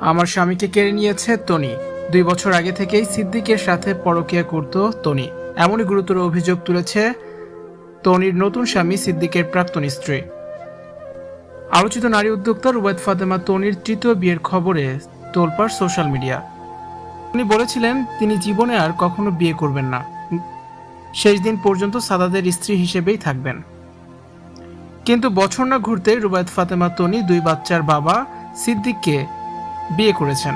আমার স্বামীকে কেড়ে নিয়েছে তনি। দুই বছর আগে থেকেই সিদ্দিকের সাথে পরকিয়া করত তনি। এমনই গুরুতর অভিযোগ তুলেছে তনির নতুন স্বামী সিদ্দিকের প্রাক্তন স্ত্রী। আলোচিত নারী উদ্যোক্তা রুবায়ত ফাতেমা তনির তৃতীয় বিয়ের খবরে তোলপাড় সোশ্যাল মিডিয়া। তিনি বলেছিলেন, তিনি জীবনে আর কখনো বিয়ে করবেন না। শেষ দিন পর্যন্ত সাদাদের স্ত্রী হিসেবেই থাকবেন। কিন্তু বছর না ঘুরতে রুবায়ত ফাতেমা তনি দুই বাচ্চার বাবা সিদ্দিককে বিয়ে করেছেন।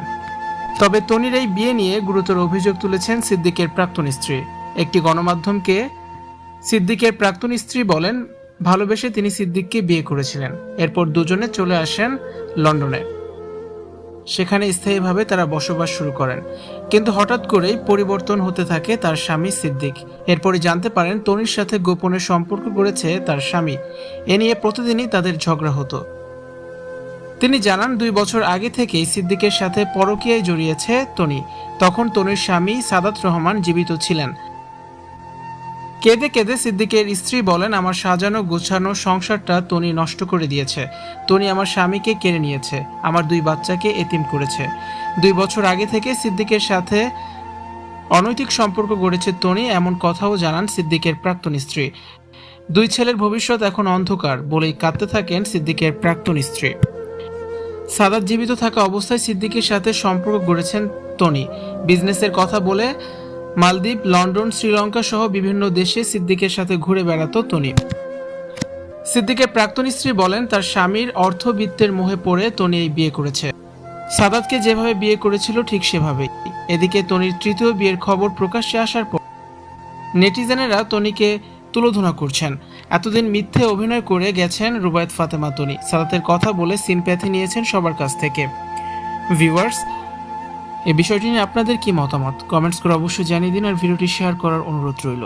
তবে তনির এই বিয়ে নিয়ে গুরুতর অভিযোগ তুলেছেন সিদ্দিকের প্রাক্তন স্ত্রী। একটি গণমাধ্যমকে সিদ্দিকের প্রাক্তন স্ত্রী বলেন, ভালোবেসে তিনি সিদ্দিককে বিয়ে করেছিলেন। এরপর দুজনে চলে আসেন লন্ডনে। সেখানে স্থায়ীভাবে তারা বসবাস শুরু করেন। কিন্তু হঠাৎ করেই পরিবর্তন হতে থাকে তার স্বামী সিদ্দিক। এরপরে জানতে পারেন তনির সাথে গোপনে সম্পর্ক করেছে তার স্বামী। এ নিয়ে প্রতিদিনই তাদের ঝগড়া হতো। তিনি জানান, দুই বছর আগে থেকেই সিদ্দিকের সাথে পরকীয়ায় জড়িয়েছে তনি। তখন তনির স্বামী সাদাত রহমান জীবিত ছিলেন। কেঁদে কেঁদে সিদ্দিকের স্ত্রী বলেন, আমার সাজানো গোছানো সংসারটা তনি নষ্ট করে দিয়েছে। তনি আমার স্বামীকে কেড়ে নিয়েছে। আমার দুই বাচ্চাকে এতিম করেছে। দুই বছর আগে থেকে সিদ্দিকের সাথে অনৈতিক সম্পর্ক গড়েছে তনি, এমন কথাও জানান সিদ্দিকের প্রাক্তন স্ত্রী। দুই ছেলের ভবিষ্যৎ এখন অন্ধকার বলেই কাঁদতে থাকেন সিদ্দিকের প্রাক্তন স্ত্রী। সাদাত জীবিত থাকা অবস্থায় সিদ্দিকের সাথে সম্পর্ক গড়েছেন তনি। বিজনেসের কথা বলে মালদ্বীপ, লন্ডন, শ্রীলঙ্কা সহ বিভিন্ন দেশে সিদ্দিকের সাথে ঘুরে বেড়াতো তনি। সিদ্দিকের প্রাক্তন স্ত্রী বলেন, তার স্বামীর অর্থবিত্তের মোহে পড়ে তনি এই বিয়ে করেছে। সাদাতকে যেভাবে বিয়ে করেছিল ঠিক সেভাবেই। এদিকে তনির তৃতীয় বিয়ের খবর প্রকাশ্যে আসার পর নেটিজেনেরা তনিকে তুলোধনা করছেন। এতদিন মিথ্যে অভিনয় করে গেছেন রুবায়ত ফাতেমা তনি। সাদাতের কথা বলে সিনপ্যাথি নিয়েছেন সবার কাছ থেকে। ভিউয়ার্স এই বিষয়টি নিয়ে আপনাদের কি মতামত? কমেন্টস করে অবশ্যই জানিয়ে দিন আর ভিডিওটি শেয়ার করার অনুরোধ রইল।